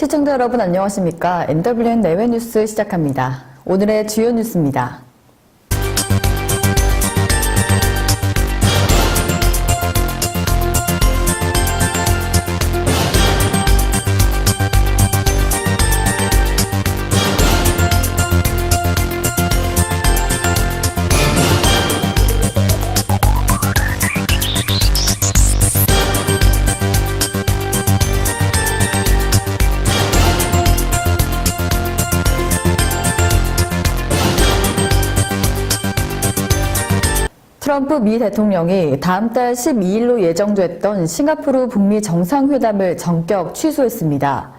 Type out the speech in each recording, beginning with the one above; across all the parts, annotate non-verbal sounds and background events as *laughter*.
시청자 여러분 안녕하십니까? NWN 내외 뉴스 시작합니다. 오늘의 주요 뉴스입니다. 미 대통령이 다음 달 12일로 예정됐던 싱가포르 북미 정상회담을 전격 취소했습니다.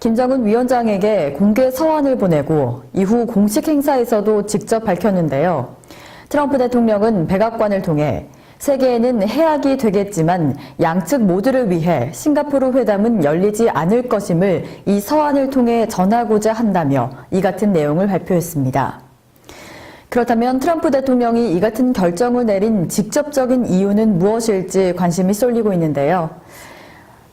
김정은 위원장에게 공개 서한을 보내고 이후 공식 행사에서도 직접 밝혔는데요. 트럼프 대통령은 백악관을 통해 세계에는 해악이 되겠지만 양측 모두를 위해 싱가포르 회담은 열리지 않을 것임을 이 서한을 통해 전하고자 한다며 이 같은 내용을 발표했습니다. 그렇다면 트럼프 대통령이 이 같은 결정을 내린 직접적인 이유는 무엇일지 관심이 쏠리고 있는데요.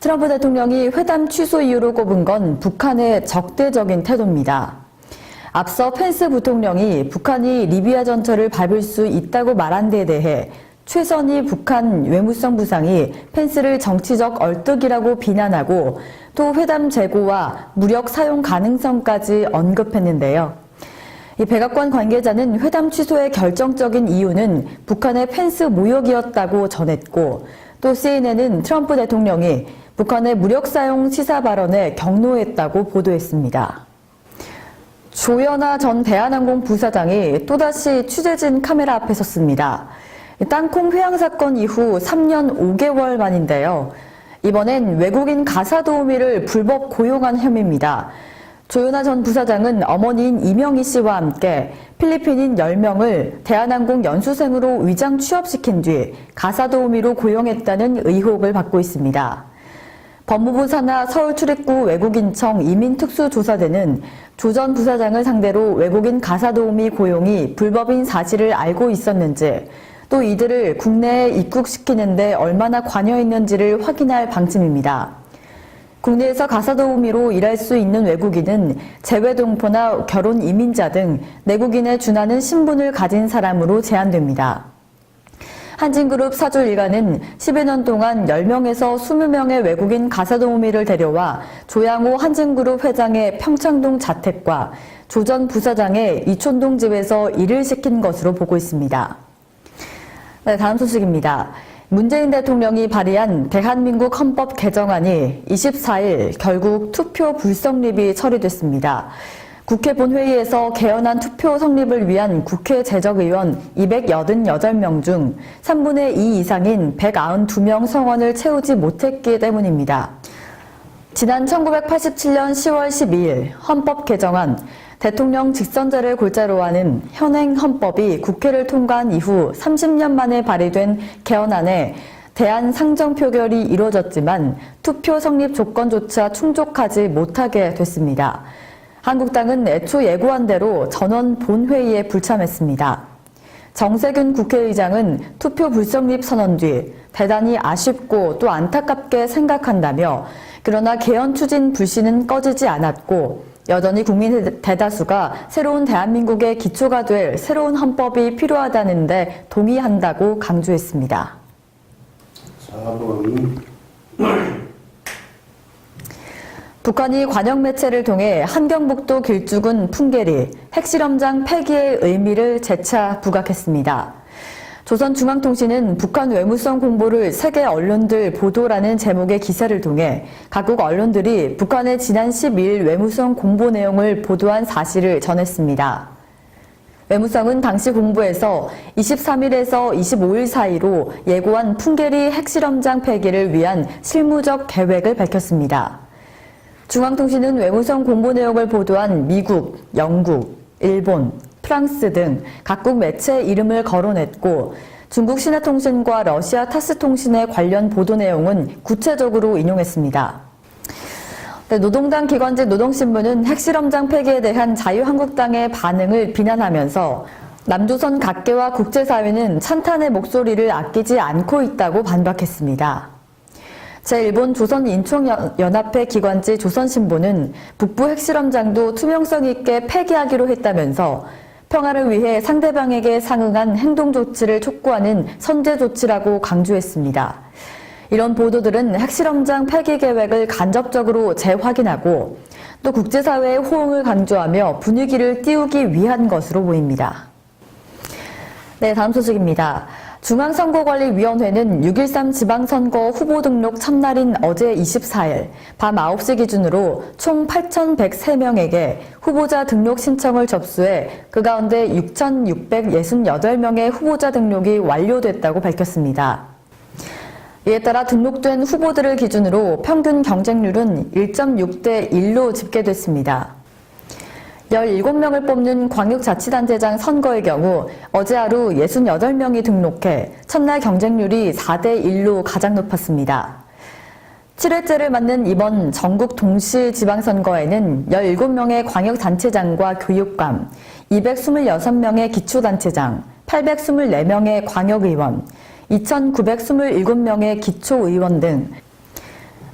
트럼프 대통령이 회담 취소 이유로 꼽은 건 북한의 적대적인 태도입니다. 앞서 펜스 부통령이 북한이 리비아 전철을 밟을 수 있다고 말한 데에 대해 최선희 북한 외무성 부상이 펜스를 정치적 얼뜨기라고 비난하고 또 회담 재고와 무력 사용 가능성까지 언급했는데요. 이 백악관 관계자는 회담 취소의 결정적인 이유는 북한의 펜스 모욕이었다고 전했고 또 CNN은 트럼프 대통령이 북한의 무력 사용 시사 발언에 경로했다고 보도했습니다. 조연아 전 대한항공 부사장이 또다시 취재진 카메라 앞에 섰습니다. 땅콩 회항 사건 이후 3년 5개월 만인데요. 이번엔 외국인 가사 도우미를 불법 고용한 혐의입니다. 조윤아 전 부사장은 어머니인 이명희 씨와 함께 필리핀인 10명을 대한항공 연수생으로 위장 취업시킨 뒤 가사 도우미로 고용했다는 의혹을 받고 있습니다. 법무부 산하 서울출입구 외국인청 이민특수조사대는 조 전 부사장을 상대로 외국인 가사 도우미 고용이 불법인 사실을 알고 있었는지 또 이들을 국내에 입국시키는데 얼마나 관여했는지를 확인할 방침입니다. 국내에서 가사도우미로 일할 수 있는 외국인은 재외동포나 결혼 이민자 등 내국인에 준하는 신분을 가진 사람으로 제한됩니다. 한진그룹 사주 일가는 10여 년 동안 10명에서 20명의 외국인 가사도우미를 데려와 조양호 한진그룹 회장의 평창동 자택과 조전 부사장의 이촌동 집에서 일을 시킨 것으로 보고 있습니다. 네, 다음 소식입니다. 문재인 대통령이 발의한 대한민국 헌법 개정안이 24일 결국 투표 불성립이 처리됐습니다. 국회 본회의에서 개헌안 투표 성립을 위한 국회 재적의원 288명 중 3분의 2 이상인 192명 성원을 채우지 못했기 때문입니다. 지난 1987년 10월 12일 헌법 개정안 대통령 직선제를 골자로 하는 현행 헌법이 국회를 통과한 이후 30년 만에 발의된 개헌안에 대한 상정 표결이 이루어졌지만 투표 성립 조건조차 충족하지 못하게 됐습니다. 한국당은 애초 예고한 대로 전원 본회의에 불참했습니다. 정세균 국회의장은 투표 불성립 선언 뒤 대단히 아쉽고 또 안타깝게 생각한다며 그러나 개헌 추진 불씨는 꺼지지 않았고 여전히 국민 대다수가 새로운 대한민국의 기초가 될 새로운 헌법이 필요하다는데 동의한다고 강조했습니다. 4번 *clears throat* 북한이 관영 매체를 통해 한경북도 길쭉은 풍계리, 핵실험장 폐기의 의미를 재차 부각했습니다. 조선중앙통신은 북한 외무성 공보를 세계 언론들 보도라는 제목의 기사를 통해 각국 언론들이 북한의 지난 12일 외무성 공보 내용을 보도한 사실을 전했습니다. 외무성은 당시 공보에서 23일에서 25일 사이로 예고한 풍계리 핵실험장 폐기를 위한 실무적 계획을 밝혔습니다. 중앙통신은 외무성 공보 내용을 보도한 미국, 영국, 일본, 프랑스 등 각국 매체 이름을 거론했고 중국 신화통신과 러시아 타스통신의 관련 보도 내용은 구체적으로 인용했습니다. 네, 노동당 기관지 노동신문은 핵실험장 폐기에 대한 자유한국당의 반응을 비난하면서 남조선 각계와 국제사회는 찬탄의 목소리를 아끼지 않고 있다고 반박했습니다. 제1본 조선인총연합회 기관지 조선신보는 북부 핵실험장도 투명성 있게 폐기하기로 했다면서 평화를 위해 상대방에게 상응한 행동 조치를 촉구하는 선제 조치라고 강조했습니다. 이런 보도들은 핵실험장 폐기 계획을 간접적으로 재확인하고 또 국제사회의 호응을 강조하며 분위기를 띄우기 위한 것으로 보입니다. 네, 다음 소식입니다. 중앙선거관리위원회는 6.13 지방선거 후보 등록 첫날인 어제 24일 밤 9시 기준으로 총 8,103명에게 후보자 등록 신청을 접수해 그 가운데 6,668명의 후보자 등록이 완료됐다고 밝혔습니다. 이에 따라 등록된 후보들을 기준으로 평균 경쟁률은 1.6대 1로 집계됐습니다. 17명을 뽑는 광역자치단체장 선거의 경우 어제 하루 68명이 등록해 첫날 경쟁률이 4대 1로 가장 높았습니다. 7회째를 맞는 이번 전국 동시 지방선거에는 17명의 광역단체장과 교육감, 226명의 기초단체장, 824명의 광역의원, 2,927명의 기초의원 등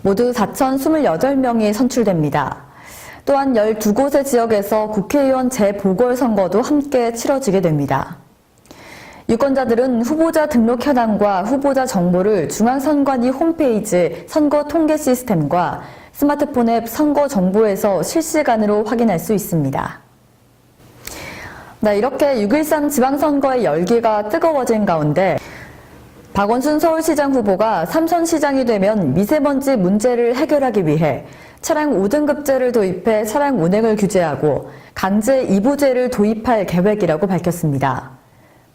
모두 4,028명이 선출됩니다. 또한 12곳의 지역에서 국회의원 재보궐선거도 함께 치러지게 됩니다. 유권자들은 후보자 등록 현황과 후보자 정보를 중앙선관위 홈페이지 선거 통계 시스템과 스마트폰 앱 선거 정보에서 실시간으로 확인할 수 있습니다. 네, 이렇게 6.13 지방선거의 열기가 뜨거워진 가운데 박원순 서울시장 후보가 삼선시장이 되면 미세먼지 문제를 해결하기 위해 차량 5등급제를 도입해 차량 운행을 규제하고 강제 이부제를 도입할 계획이라고 밝혔습니다.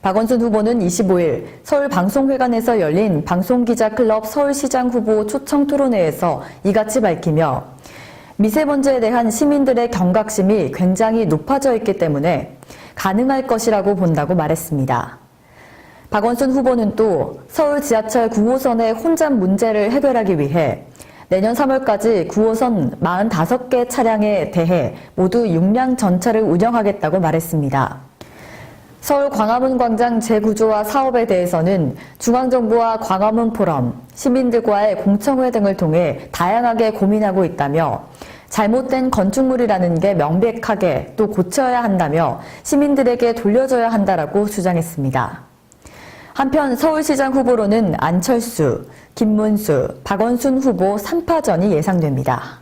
박원순 후보는 25일 서울 방송회관에서 열린 방송기자클럽 서울시장 후보 초청 토론회에서 이같이 밝히며 미세먼지에 대한 시민들의 경각심이 굉장히 높아져 있기 때문에 가능할 것이라고 본다고 말했습니다. 박원순 후보는 또 서울 지하철 9호선의 혼잡 문제를 해결하기 위해 내년 3월까지 9호선 45개 차량에 대해 모두 용량 전차를 운영하겠다고 말했습니다. 서울 광화문 광장 재구조와 사업에 대해서는 중앙정부와 광화문 포럼, 시민들과의 공청회 등을 통해 다양하게 고민하고 있다며 잘못된 건축물이라는 게 명백하게 또 고쳐야 한다며 시민들에게 돌려줘야 한다라고 주장했습니다. 한편 서울시장 후보로는 안철수, 김문수, 박원순 후보 3파전이 예상됩니다.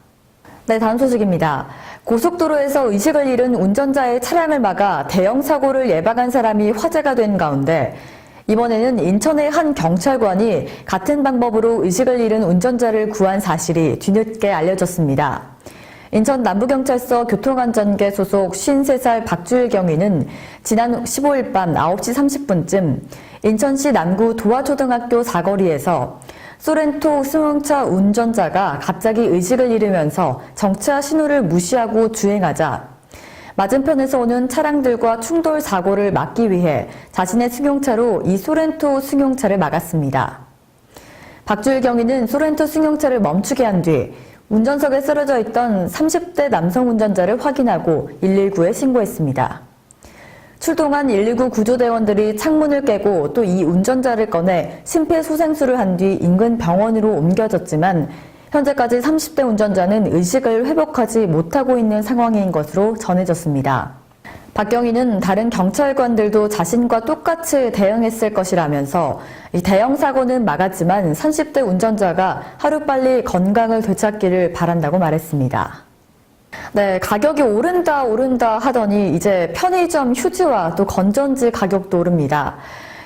네, 다음 소식입니다. 고속도로에서 의식을 잃은 운전자의 차량을 막아 대형 사고를 예방한 사람이 화제가 된 가운데 이번에는 인천의 한 경찰관이 같은 방법으로 의식을 잃은 운전자를 구한 사실이 뒤늦게 알려졌습니다. 인천 남부경찰서 교통안전계 소속 53살 박주일 경위는 지난 15일 밤 9시 30분쯤 인천시 남구 도화초등학교 사거리에서 소렌토 승용차 운전자가 갑자기 의식을 잃으면서 정차 신호를 무시하고 주행하자 맞은편에서 오는 차량들과 충돌 사고를 막기 위해 자신의 승용차로 이 소렌토 승용차를 막았습니다. 박주일 경위는 소렌토 승용차를 멈추게 한 뒤 운전석에 쓰러져 있던 30대 남성 운전자를 확인하고 119에 신고했습니다. 출동한 119 구조대원들이 창문을 깨고 또 이 운전자를 꺼내 심폐소생술을 한 뒤 인근 병원으로 옮겨졌지만 현재까지 30대 운전자는 의식을 회복하지 못하고 있는 상황인 것으로 전해졌습니다. 박경희는 다른 경찰관들도 자신과 똑같이 대응했을 것이라면서 이 대형 사고는 막았지만 30대 운전자가 하루빨리 건강을 되찾기를 바란다고 말했습니다. 네, 가격이 오른다 오른다 하더니 이제 편의점 휴지와 또 건전지 가격도 오릅니다.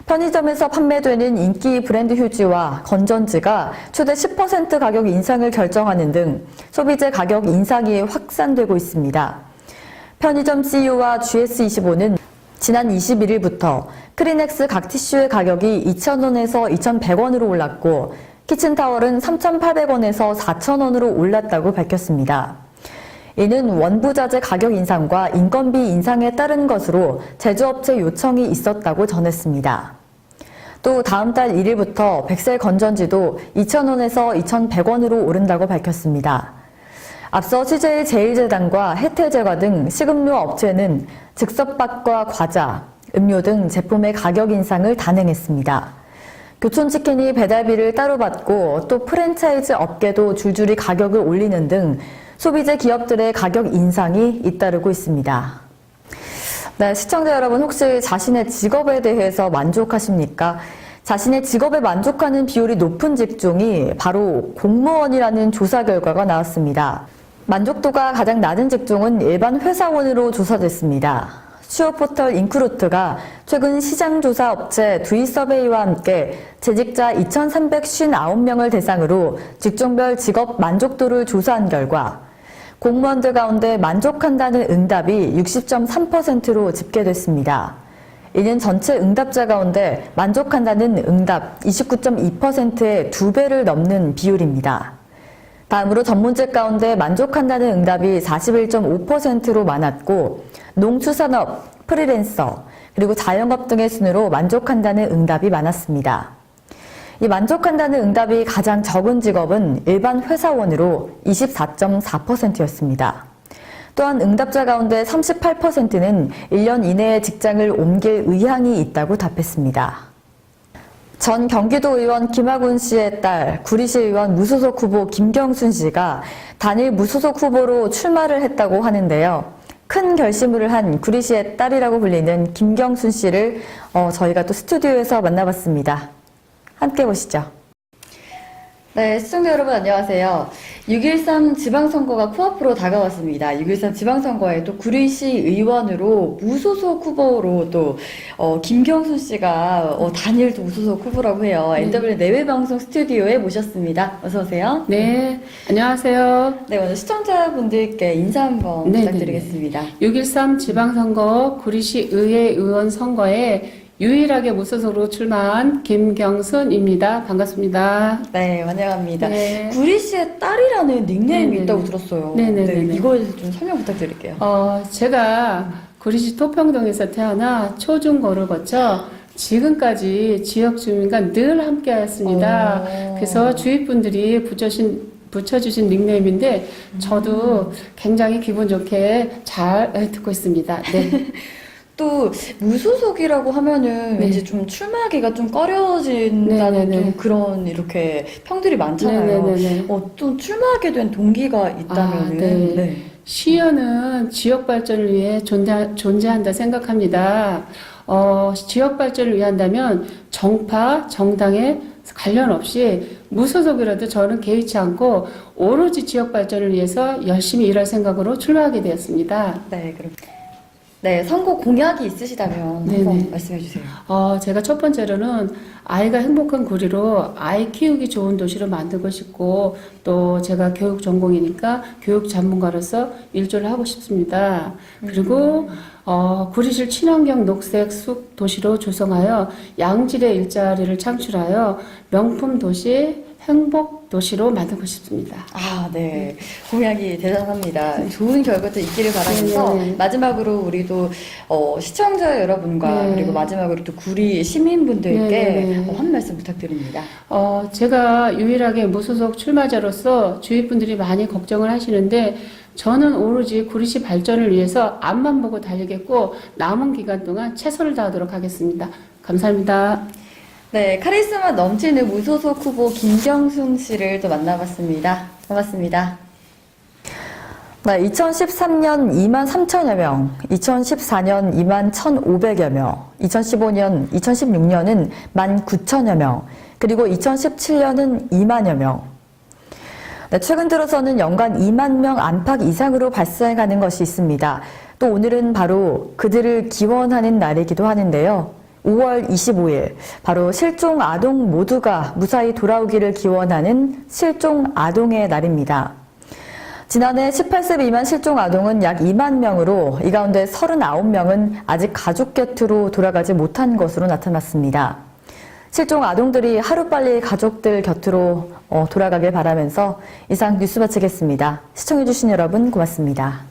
편의점에서 판매되는 인기 브랜드 휴지와 건전지가 최대 10% 가격 인상을 결정하는 등 소비재 가격 인상이 확산되고 있습니다. 편의점 CU와 GS25는 지난 21일부터 크리넥스 각 티슈의 가격이 2,000원에서 2,100원으로 올랐고 키친타월은 3,800원에서 4,000원으로 올랐다고 밝혔습니다. 이는 원부자재 가격 인상과 인건비 인상에 따른 것으로 제조업체 요청이 있었다고 전했습니다. 또 다음 달 1일부터 백셀 건전지도 2,000원에서 2,100원으로 오른다고 밝혔습니다. 앞서 CJ 제일제당과 혜태제과 등 식음료 업체는 즉석밥과 과자, 음료 등 제품의 가격 인상을 단행했습니다. 교촌치킨이 배달비를 따로 받고 또 프랜차이즈 업계도 줄줄이 가격을 올리는 등 소비재 기업들의 가격 인상이 잇따르고 있습니다. 네, 시청자 여러분 혹시 자신의 직업에 대해서 만족하십니까? 자신의 직업에 만족하는 비율이 높은 직종이 바로 공무원이라는 조사 결과가 나왔습니다. 만족도가 가장 낮은 직종은 일반 회사원으로 조사됐습니다. 취업 포털 인크루트가 최근 시장조사 업체 두이서베이와 함께 재직자 2,359명을 대상으로 직종별 직업 만족도를 조사한 결과 공무원들 가운데 만족한다는 응답이 60.3%로 집계됐습니다. 이는 전체 응답자 가운데 만족한다는 응답 29.2%의 두 배를 넘는 비율입니다. 다음으로 전문직 가운데 만족한다는 응답이 41.5%로 많았고 농축산업, 프리랜서, 그리고 자영업 등의 순으로 만족한다는 응답이 많았습니다. 이 만족한다는 응답이 가장 적은 직업은 일반 회사원으로 24.4%였습니다. 또한 응답자 가운데 38%는 1년 이내에 직장을 옮길 의향이 있다고 답했습니다. 전 경기도 의원 김학훈 씨의 딸 구리시 의원 무소속 후보 김경순 씨가 단일 무소속 후보로 출마를 했다고 하는데요. 큰 결심을 한 구리시의 딸이라고 불리는 김경순 씨를 어, 저희가 또 스튜디오에서 만나봤습니다. 함께 보시죠. 네, 시청자 여러분 안녕하세요. 6.13 지방선거가 코앞으로 다가왔습니다. 6.13 지방선거에 또 구리시 의원으로 무소속 후보로 또, 어, 김경순 씨가 어, 단일 또 무소속 후보라고 해요. NW 내외방송 스튜디오에 모셨습니다. 어서 오세요. 네, 안녕하세요. 네, 먼저 시청자분들께 인사 한번 네, 부탁드리겠습니다. 6.13 지방선거 구리시 의회 의원 선거에 유일하게 무소속으로 출마한 김경순입니다. 반갑습니다. 네, 환영합니다. 네. 구리시의 딸이라는 닉네임이 네네네. 있다고 들었어요. 네네네 네. 이거에 대해서 좀 설명 부탁드릴게요. 어, 제가 구리시 토평동에서 태어나 초중고를 거쳐 지금까지 지역 주민과 늘 함께 하였습니다. 오. 그래서 주위 분들이 붙여신 붙여주신 닉네임인데 저도 굉장히 기분 좋게 잘 듣고 있습니다. 네. *laughs* 또 무소속이라고 하면은 네. 왠지 좀 출마하기가 좀 꺼려진다는 네네네. 좀 그런 이렇게 평들이 많잖아요. 어, 좀 출마하게 된 동기가 있다면은 아, 네. 시의원은 지역 발전을 위해 존재, 존재한다 생각합니다. 어, 지역 발전을 위한다면 정파, 정당에 관련 없이 무소속이라도 저는 개의치 않고 오로지 지역 발전을 위해서 열심히 일할 생각으로 출마하게 되었습니다. 네, 그럼 네 선거 공약이 있으시다면 네네. 한번 말씀해 주세요. 어, 제가 첫 번째로는 아이가 행복한 구리로 아이 키우기 좋은 도시로 만들고 싶고 또 제가 교육 전공이니까 교육 전문가로서 일조를 하고 싶습니다. 그리고 어, 구리시를 친환경 녹색 숲 도시로 조성하여 양질의 일자리를 창출하여 명품 도시 행복 도시로 만들고 싶습니다. 아, 네. 공약이 대단합니다. 좋은 결과도 있기를 바라면서 네 네. 마지막으로 우리도 어, 시청자 여러분과 네. 그리고 마지막으로 또 구리 시민분들께 네 네 네. 어, 한 말씀 부탁드립니다. 어, 제가 유일하게 무소속 출마자로서 주위 분들이 많이 걱정을 하시는데 저는 오로지 구리시 발전을 위해서 앞만 보고 달리겠고 남은 기간 동안 최선을 다하도록 하겠습니다. 감사합니다. 네, 카리스마 넘치는 무소속 후보 김경순 씨를 또 만나봤습니다. 고맙습니다. 네, 2013년 2만 3천여 명, 2014년 2만 1,500여 명, 2015년, 2016년은 1만 9천여 명, 그리고 2017년은 2만여 명. 네, 최근 들어서는 연간 2만 명 안팎 이상으로 발생하는 것이 있습니다. 또 오늘은 바로 그들을 기원하는 날이기도 하는데요. 5월 25일, 바로 실종 아동 모두가 무사히 돌아오기를 기원하는 실종 아동의 날입니다. 지난해 18세 미만 실종 아동은 약 2만 명으로 이 가운데 39명은 아직 가족 곁으로 돌아가지 못한 것으로 나타났습니다. 실종 아동들이 하루빨리 가족들 곁으로 어, 돌아가길 바라면서 이상 뉴스 마치겠습니다. 시청해주신 여러분 고맙습니다.